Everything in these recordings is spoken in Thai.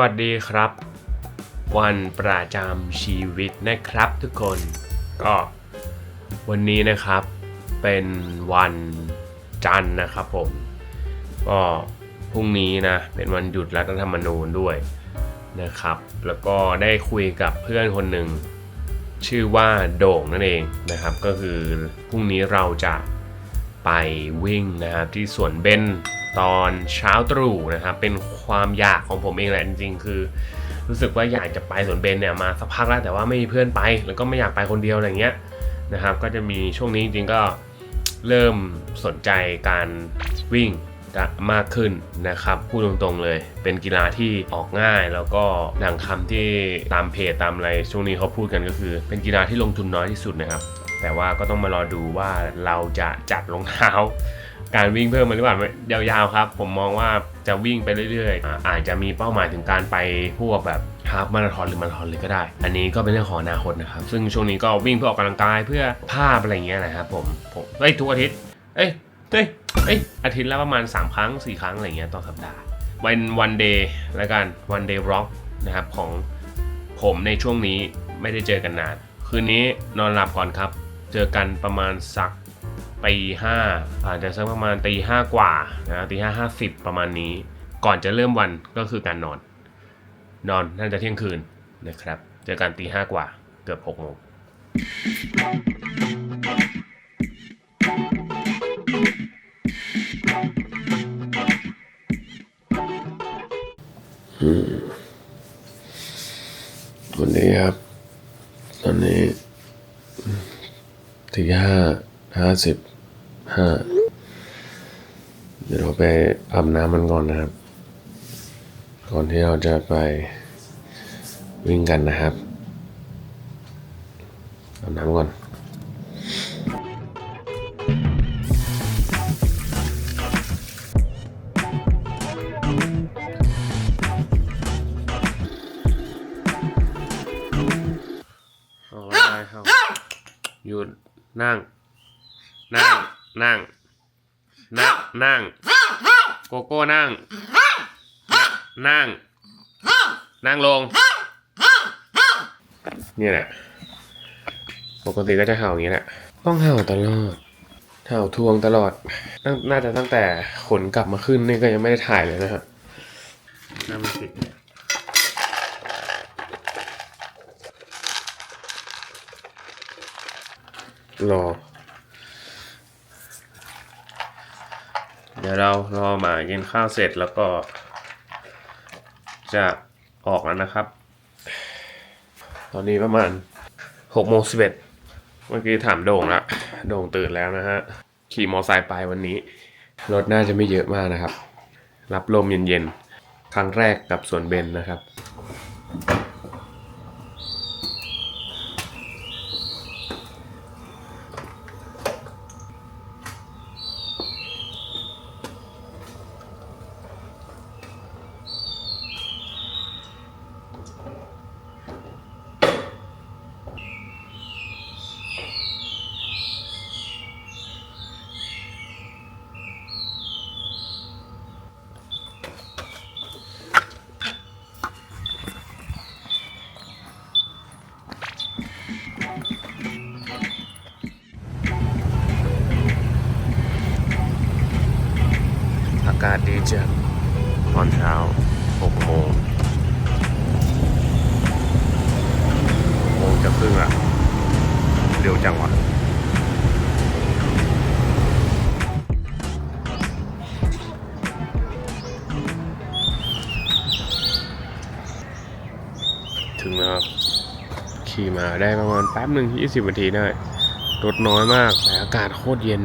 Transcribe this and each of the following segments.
วัสดีครับ วันประจำชีวิตนะครับทุกคนก็วันนี้นะครับเป็นวันจันทร์นะครับผม ก็พรุ่งนี้นะเป็นวันหยุดรัฐธรรมนูญด้วยนะครับ แล้วก็ได้คุยกับเพื่อนคนหนึ่งชื่อว่าโด่งนั่นเองนะครับ ก็คือพรุ่งนี้เราจะไปวิ่งนะครับที่สวนเบน ตอนเช้าตรู่นะครับเป็นความอยากของผมเองแหละจริงๆ คือ รู้สึกว่าอยากจะไปสวนเบนเนี่ยมาสักพักแล้วแต่ว่าไม่มีเพื่อนไป แล้วก็ไม่อยากไปคนเดียวอะไรเงี้ยนะครับก็จะมีช่วงนี้จริงๆก็เริ่มสนใจการวิ่งมากขึ้นนะครับพูดตรงๆเลย เป็นกีฬาที่ออกง่ายแล้วก็ดังคำที่ตามเพจตามอะไรช่วงนี้เขาพูดกันก็คือ เป็นกีฬาที่ลงทุนน้อยที่สุดนะครับ แต่ว่าก็ต้องมารอดูว่าเราจะจัดรองเท้า การวิ่งเพิ่มมาหรือเปล่ายาวๆครับ ผมมองว่าจะวิ่งไปเรื่อยๆ อาจจะมีเป้าหมายถึงการไปพวกแบบฮาล์ฟมาราธอนหรือมาราธอนเลยก็ได้ อันนี้ก็เป็นเรื่องของอนาคตนะครับ ซึ่งช่วงนี้ก็วิ่งเพื่อออกกำลังกายเพื่อภาพอะไรอย่างเงี้ยนะครับผมผมเอ้ยทุกอาทิตย์ เอ้ยเอ้ยเอ้ยอาทิตย์ละประมาณ 3 ครั้ง 4 ครั้งอะไรเงี้ยต่อสัปดาห์วันวันเดย์แล้วกันวันเดย์ร็อกนะครับของผมในช่วงนี้ไม่ได้เจอกันนาน คืนนี้นอนหลับก่อนครับ เจอกันประมาณสัก ตีห้าอาจจะสักประมาณตีห้ากว่านะตีห้าห้าสิบประมาณนี้ ก่อนจะเริ่มวันก็คือการนอน นอนน่าจะเที่ยงคืนนะครับ เจอกันตีห้ากว่าเกือบหกโมงวันนี้ครับ ตอนนี้ตีห้าห้าสิบ ห้าเดี๋ยวเราไปอาบน้ำมันก่อนนะครับ ก่อนที่เราจะไปวิ่งกันนะครับอาบน้ำก่อน นั่ง โกโก้นั่ง นั่ง นั่งลง เนี่ยแหละ ปกติก็จะเห่าอย่างนี้แหละ ต้องเห่าตลอด เห่าทวงตลอด น่าจะตั้งแต่ขนกลับมาขึ้นนี่ก็ยังไม่ได้ถ่ายเลยนะครับน่ามันติดรอ เดี๋ยวเรารอหมากินข้าวเสร็จแล้วก็ จะออกแล้วนะครับ ตอนนี้ประมาณหกโมงสิบเอ็ดเมื่อกี้ถามโด่งละโด่งตื่นแล้วนะฮะ ขี่มอไซค์ไปวันนี้ รถน่าจะไม่เยอะมากนะครับ รับลมเย็นๆ ครั้งแรกกับสวนเบนนะครับ ได้ประมาณแป๊บหนึ่งที่20นาทีได้รถน้อยมากแต่อากาศโคตรเย็น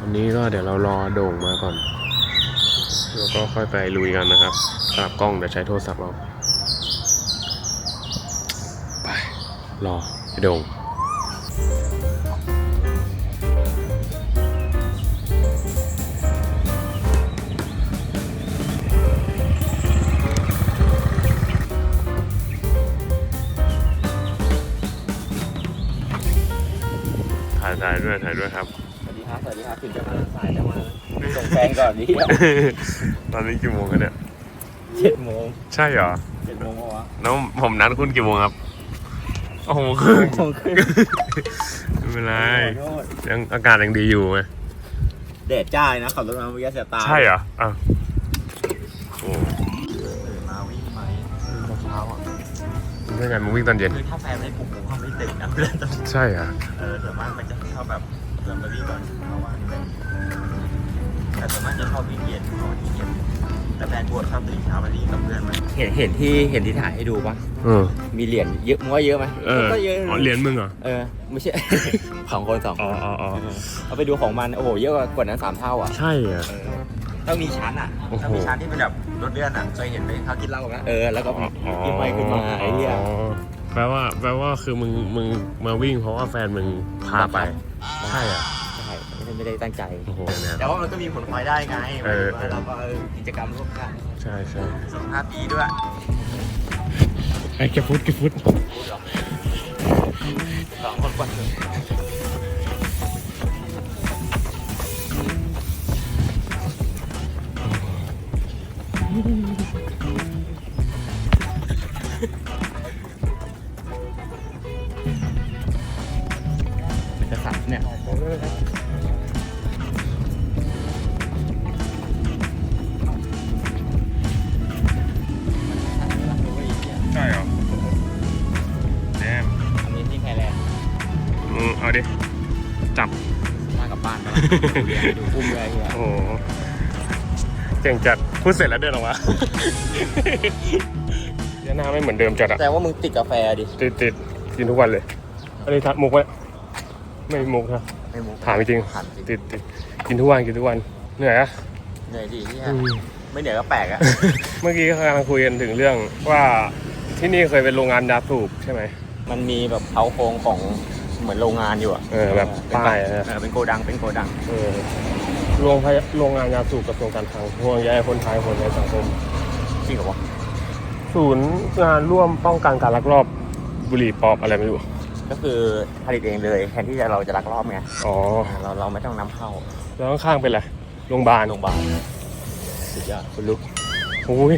วันนี้ก็เดี๋ยวเรารอโด่งมาก่อน แล้วก็ค่อยไปลุยกันนะครับกลับกล้องเดี๋ยวใช้โทรศัพท์เรา ไป รอไอโด่ง ถ่ายถ่ายด้วยถ่ายด้วยครับ สวัสดีครับ สวัสดีครับถึงจะมาสายจะมาส่งแฟนก่อนนี่ตอนนี้กี่โมงกันเนี่ยเจ็ดโมงใช่เหรอเจ็ดโมงวะแล้วผมนัดคุณกี่โมงครับโอ้โหครึ่งโมงครึ่งไม่เป็นไรขอโทษยังอากาศยังดีอยู่ไงแดดจ้าเลยนะขับรถมาเมื่อกี้เสียตาใช่เหรออะ เรื่องไงมึงวิ่งตอนเย็น คือถ้าแฟนไม่ปลุกผมก็ไม่ตื่นนะเพื่อนตอนใช่เหรอเออส่วนมากมันจะชอบแบบเดินไปวิ่งก่อนเพราะว่าเป็นแต่ส่วนมากจะชอบวิ่งเย็นเพราะว่าที่เย็นแต่แฟนปวดชอบตื่นเช้าไปวิ่งกับเพื่อนมันเห็นเห็นที่เห็นที่ถ่ายให้ดูปะเออมีเหรียญเยอะมั้งว่าเยอะไหมเออก็เยอะอ๋อเหรียญมึงเหรอเออไม่ใช่ ของคนสองอ๋ออ๋ออ๋อเอาไปดูของมันโอ้โหเยอะกว่านั้นสามเท่าอะใช่เหรอเออ ต้องมีชั้นอะโอ้โห ต้องมีชั้นที่เป็นแบบรถเลื่อนอะเคยเห็นไหมเขากินเหล้าไหมเออแล้วก็อ๋ออ๋อกินไปขึ้นมาไอ้เหี้ยอ๋อแปลว่าแปลว่าคือมึงมึงมาวิ่งเพราะว่าแฟนมึงพาไป ใช่เหรอ ใช่ไม่ได้ไม่ได้ตั้งใจ โอ้โหเนี่ย แต่ว่ามันก็มีผลพลอยได้ไงเออหมายถึงว่าเราก็เออกิจกรรมร่วมกันใช่ใช่สุขภาพดีด้วย ไอ้แกฟุตแกฟุต สองคนกว่า จับ มากลับบ้านไปดูเรียนดูอุ้มเลยเฮียโอ้โหเก่งจัดพูดเสร็จแล้วเดินออกมายาหน้าไม่เหมือนเดิมจัดอะแต่ว่ามึงติดกาแฟดิ ติดติดกินทุกวันเลยอันนี้ทักมุกไว้ไม่มุกนะไม่มุกถามจริงถามจริงติดติดกินทุกวันกินทุกวันเหนื่อยอะเหนื่อยดิเฮียอืมไม่เหนื่อยก็แปลกอะเมื่อกี้กำลังคุยกันถึงเรื่องว่าที่นี่เคยเป็นโรงงานยาสูบใช่ไหมมันมีแบบเขาโครงของ เหมือนโรงงานอยู่อะเออแบบเป็นป้ายอะเออเป็นโกดังเป็นโกดัง เออโรงพยโรงงานยาสูบกระทรวงการคลังห่วงใยคนไทยคนในสังคม จริงเหรอวะศูนย์งานร่วมป้องกันการลักลอบบุหรี่ปลอมอะไรไม่รู้ ก็คือผลิตเองเลยแทนที่จะเราจะลักลอบไงอ๋อ เราเราไม่ต้องนำเข้าแล้วข้างๆเป็นอะไร โรงพยาบาลโรงพยาบาลสุดยอดคุณลุกโอ้ย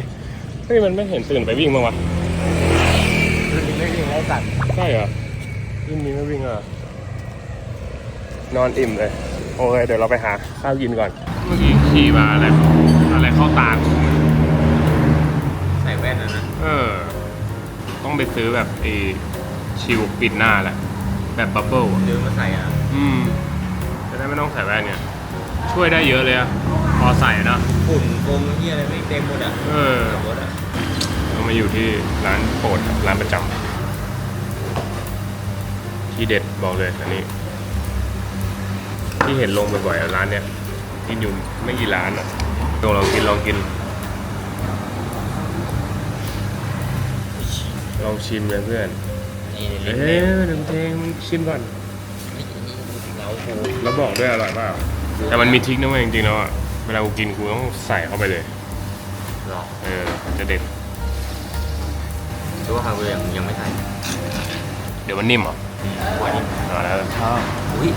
เฮ้ยมันไม่เห็นตื่นไปวิ่งบ้างวะรุ่นนี้ไม่วิ่งไล่สัตว์ใช่เหรอ รุ่นนี้ไม่วิ่งอะ นอนอิ่มเลย โอเค เดี๋ยวเราไปหาข้าวกินก่อน เมื่อกี้ขี่มาอะไรอะไรเข้าตาใส่แว่นนะนะ เออ ต้องไปซื้อแบบไอชิวปิดหน้าแหละ แบบบับเบิ้ลอะเดินมาใส่อะอืม จะได้ไม่ต้องใส่แว่นเนี่ย ช่วยได้เยอะเลยอะพอใส่นะฝุ่นโกงเฮียอะไรไม่เต็มหมดอะเออเรามาอยู่ที่ร้านโปรดครับร้านประจำ ที่เด็ดบอกเลยอันนี้ ที่เห็นลงบ่อยๆอะร้านเนี้ยกินอยู่ไม่กี่ร้านอะลองลองกินลองกิน ลองชิมเลยเพื่อนนี่เอ้ลิ้ยนเหนึ่งเพลงชิมก่อนเราโหแล้วบอกด้วยอร่อยเปล่าแต่มันมีทริคนะเว้ยจริงๆแล้วอะเวลากูกินกูต้องใส่เข้าไปเลยหรอเออจะเด็ดรู้ว่าเขายังยังไม่ใส่เดี๋ยวมันนิ่มเหรอ วันนี้อ่าแล้วชอบอุ้ย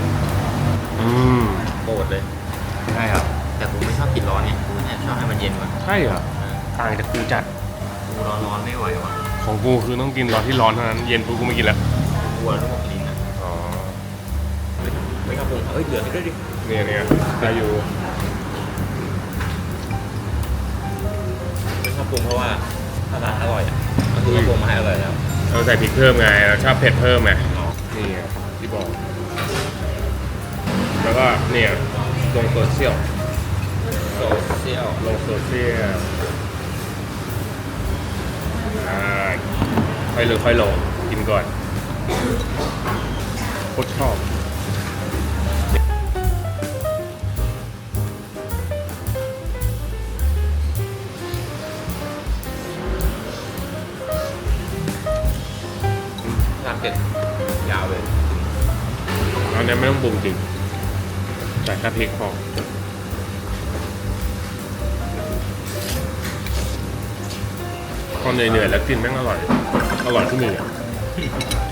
อืมโกรธเลย ใช่ครับ แต่ผมไม่ชอบกินร้อนไงกูเนี่ยชอบให้มันเย็นกว่าใช่เหรอต่างจากกูจัดกูร้อนร้อนๆไม่ไหวว่ะของกูคือต้องกินตอนที่ร้อนเท่านั้นเย็นปุ๊บกูไม่กินแล้วกลัวระบบลิ้นอะอ๋อไม่ครับผมเอ้ยเหลือให้ด้วยดิเนี่ยเนี่ยได้อยู่ไม่ชอบปรุงเพราะว่าถ้าร้านอร่อยอะมันคือปรุงมาให้อร่อยแล้วเราใส่พริกเพิ่มไงเราชอบเผ็ดเพิ่มไงนี่ไง ที่บอก แล้วก็เนี่ยลงโซเชียลโซเชียลลงโซเชียลอ่าค่อยเลยค่อยลงกินก่อนโคตรชอบ นี้ไม่ต้องปรุงจริงใส่แค่พริกพอพอเหนื่อยๆแล้วกินแม่งอร่อย อร่อยทุกมืออ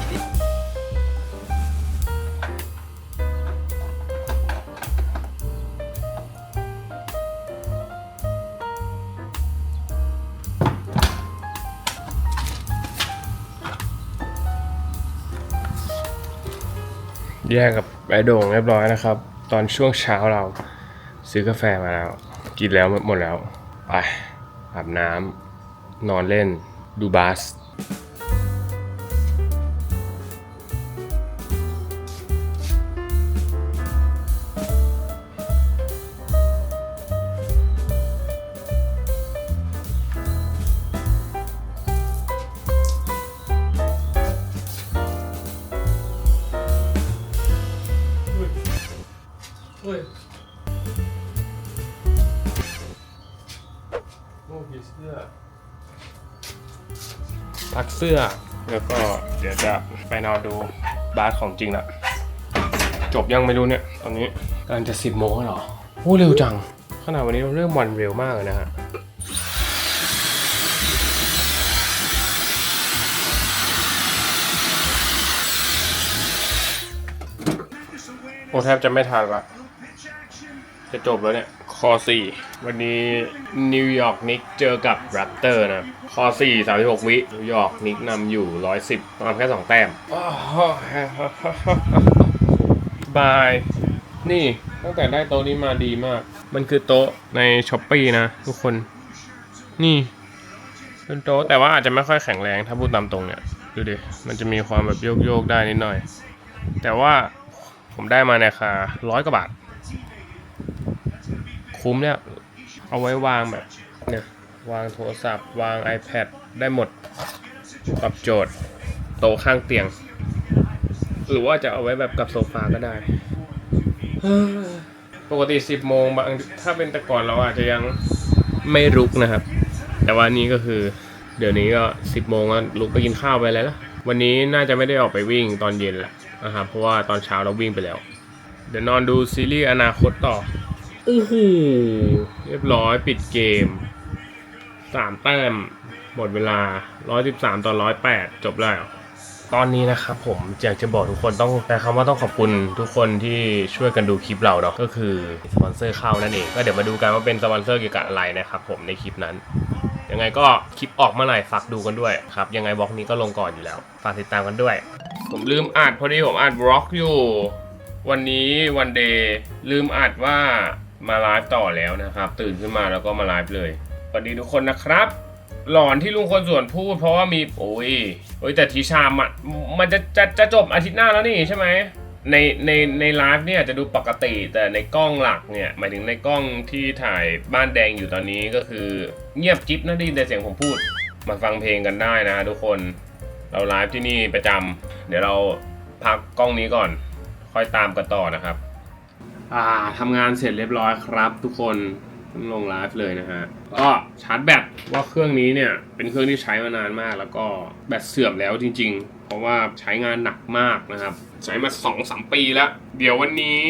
แยกกับไอโด่งเรียบร้อยนะครับ ตอนช่วงเช้าเราซื้อกาแฟมาแล้ว กินแล้วหมดแล้ว ไปอาบน้ำนอนเล่นดูบาส พักเสื้อ แล้วก็เดี๋ยวจะไปนอนดูบาสของจริงละจบยังไม่รู้เนี่ย ตอนนี้กำลังจะสิบโมงแล้วเหรอโอ้เร็วจัง ขนาดวันนี้เราเริ่มวันเร็วมากเลยนะฮะโอ้แทบจะไม่ทันละจะจบแล้วเนี่ย คอ4วันนี้นิวยอร์กนิกเจอกับแรปเตอร์นะคอ4 36 วินิวยอร์กนิกนำอยู่ 110นำแค่ 2 แต้มอ้าวบาย นี่ตั้งแต่ได้โต๊ะนี้มาดีมาก มันคือโต๊ะในช้อปปีนะทุกคน นี่เป็นโต๊ะแต่ว่าอาจจะไม่ค่อยแข็งแรงถ้าพูดตามตรงเนี่ย ดูดิ มันจะมีความแบบโยกๆได้นิดหน่อย แต่ว่าผมได้มาในราคาร้อยกว่าบาท คุ้มเนี่ย เอาไว้วางแบบเนี่ยวางโทรศัพท์ วาง iPad ได้หมดตอบโจทย์ โต๊ะข้างเตียง หรือว่าจะเอาไว้แบบกับโซฟาก็ได้ ปกติ 10 โมงบางถ้าเป็นแต่ก่อนเราอาจจะยังไม่ลุกนะครับ แต่ว่านี้ก็คือ เดี๋ยวนี้ก็ 10 โมงก็ลุกไปกินข้าวไปแล้วละวันนี้น่าจะไม่ได้ออกไปวิ่งตอนเย็นแหละนะครับเพราะว่าตอนเช้าเราวิ่งไปแล้ว เดี๋ยวนอนดูซีรีส์อนาคตต่อ โอ้โหเรียบร้อยปิดเกมสามแต้มหมดเวลา113ต่อ108จบแล้วตอนนี้นะครับผมอยากจะบอกทุกคนต้องแต่คำว่าต้องขอบคุณทุกคนที่ช่วยกันดูคลิปเราเนาะก็คือสปอนเซอร์เข้านั่นเองก็เดี๋ยวมาดูกันว่าเป็นสปอนเซอร์เกี่ยวกับอะไรนะครับผมในคลิปนั้น ยังไงก็คลิปออกเมื่อไหร่ฝากดูกันด้วยครับยังไงบล็อกนี้ก็ลงก่อนอยู่แล้วฝากติดตามกันด้วย ผมลืมอัดพอดีผมอัดบล็อกอยู่ วันนี้วันเดย์ลืมอัดว่า มาไลฟ์ต่อแล้วนะครับ ตื่นขึ้นมาแล้วก็มาไลฟ์เลยสวัสดีทุกคนนะครับ หลอนที่ลุงคนส่วนพูด เพราะว่ามีโอ้ยโอ้ยแต่ทีชามอะมันจะจะจะจบอาทิตย์หน้าแล้วนี่ใช่ไหมในในในไลฟ์เนี่ยจะดูปกติแต่ในกล้องหลักเนี่ยหมายถึงในกล้องที่ถ่ายบ้านแดงอยู่ตอนนี้ก็คือเงียบจิ๊บนะไดยินแต่เสียงผมพูด มาฟังเพลงกันได้นะทุกคนเราไลฟ์ที่นี่ประจำเดี๋ยวเราพักกล้องนี้ก่อน ค่อยตามกันต่อนะครับ อ่าทำงานเสร็จเรียบร้อยครับ ทุกคนลงไลฟ์เลยนะฮะ ก็ชาร์จแบตว่าเครื่องนี้เนี่ย เป็นเครื่องที่ใช้มานานมาก แล้วก็แบตเสื่อมแล้วจริง ๆ เพราะว่าใช้งานหนักมากนะครับ ใช้มา2อสปีแล้ว เดี๋ยววันนี้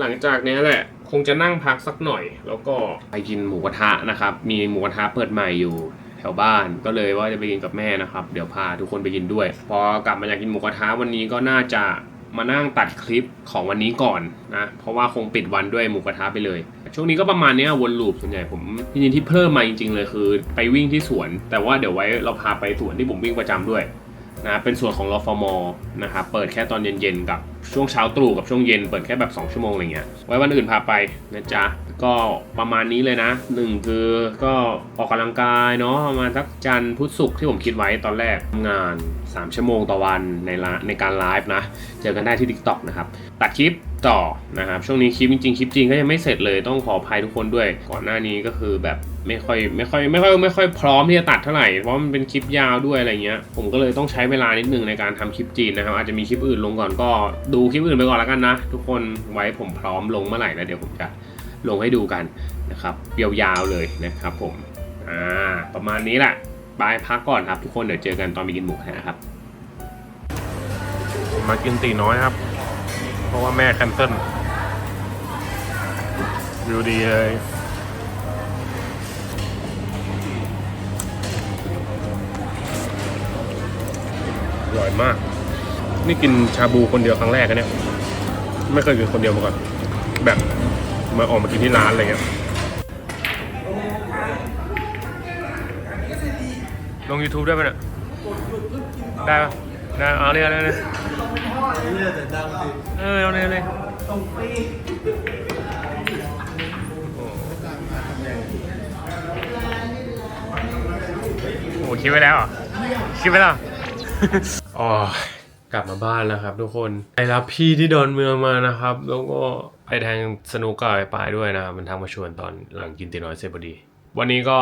หลังจากนี้แหละ คงจะนั่งพักสักหน่อย แล้วก็ไปกินหมูกระทะนะครับ มีหมูกระทะเปิดใหม่อยู่แถวบ้านก็เลยว่าจะไปกินกับแม่นะครับ เดี๋ยวพาทุกคนไปกินด้วย พอกลับมาจากกินหมูกระทะวันนี้ก็น่าจะ มานั่งตัดคลิปของวันนี้ก่อนนะเพราะว่าคงปิดวันด้วยหมูกระทะไปเลย ช่วงนี้ก็ประมาณนี้วนลูปส่วนใหญ่ผมจริงๆที่เพิ่มมาจริง ๆ เลยคือ ไปวิ่งที่สวน แต่ว่าเดี๋ยวไว้เราพาไปสวนที่ผมวิ่งประจำด้วย นะเป็นส่วนของรอฟมอนะครับเปิดแค่ตอนเย็นๆกับช่วงเช้าตรู่กับช่วงเย็นเปิดแค่แบบ 2 ชั่วโมงอะไรเงี้ยไว้วันอื่นพาไปนะจ๊ะ ก็ประมาณนี้เลยนะหนึ่งคือก็ออกกำลังกายเนาะประมาณสักจันทร์พุธศุกร์ที่ผมคิดไว้ตอนแรกงาน 3 ชั่วโมงต่อวันในในการไลฟ์นะ เจอกันได้ที่ TikTok นะครับตัดคลิปต่อนะครับช่วงนี้คลิปจริงๆคลิปจริงก็ยังไม่เสร็จเลยต้องขออภัยทุกคนด้วย ก่อนหน้านี้ก็คือแบบ ไม่ค่อยไม่ค่อยไม่ค่อยไม่ค่อยพร้อมที่จะตัดเท่าไหร่เพราะมันเป็นคลิปยาวด้วยอะไรเงี้ยผมก็เลยต้องใช้เวลานิดนึงในการทำคลิปจีนนะครับอาจจะมีคลิปอื่นลงก่อนก็ดูคลิปอื่นไปก่อนแล้วกันนะ ทุกคนไว้ผมพร้อมลงเมื่อไหร่แล้วเดี๋ยวผมจะลงให้ดูกันนะครับยาวๆเลยนะครับผมอ่าประมาณนี้แหละบายพักก่อนครับทุกคนเดี๋ยวเจอกันตอนไปกินหมูกระทะครับมากินตีน้อยครับ เพราะว่าแม่แคนเซิลวิวดีเลย อยมาก นี่กินชาบูคนเดียวครั้งแรกนะเนี่ย ไม่เคยกินคนเดียวมาก่อน แบบมาออกมากินที่ร้านอะไรเงี้ย ลง YouTube ได้ไหมเนี่ย ได้ปะได้เอาเนี่ยเอาเนี่ยเออเอาเลยเอาเลยโอ้คิดไว้แล้วเหรอคิดไว้แล้ว อ๋อกลับมาบ้านแล้วครับ ทุกคนไปรับพี่ที่ดอนเมืองมานะครับ แล้วก็ไปแทงสนุกกับไอ้ปายด้วยนะครับมันทางมาชวนตอนหลังกินตีน้อยเสร็จพอดี วันนี้ก็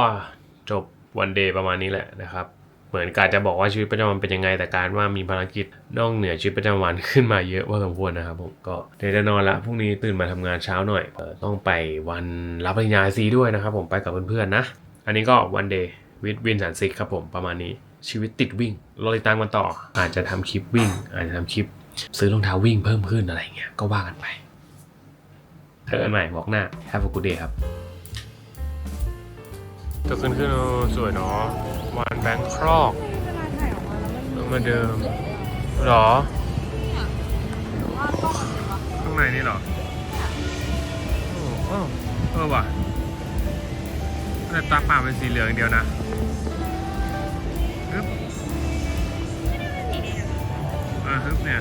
จบวันเดย์ประมาณนี้แหละนะครับ เหมือนการจะบอกว่าชีวิตประจำวันเป็นยังไงแต่การว่ามีภารกิจนอกเหนือชีวิตประจำวันขึ้นมาเยอะพอสมควรนะครับผมก็เดี๋ยวจะนอนละพรุ่งนี้ตื่นมาทำงานเช้าหน่อยออต้องไปวันรับปริญญาซีด้วยนะครับ ผมไปกับเพื่อนๆนะ อันนี้ก็วันเดย์วิดวินสันซิกครับผมประมาณนี้ ชีวิตติดวิ่งรอติดตามกันต่อ อาจจะทำคลิปวิ่ง อาจจะทำคลิป ซื้อรองเท้าวิ่งเพิ่มขึ้นอะไรเงี้ยก็ว่ากันไปเจอกันใหม่บอกหน้า Have a good day ครับตัวขึ้นขึ้นสวยเนาะวันแบงคอกเวลอกมาเดิมหรอข้างในนี่หรอโอ้โอ้เออว่ะแต่ตาเปล่าเป็นสีเหลืองเดียวนะ ฮึบอ่าฮึบเนี่ย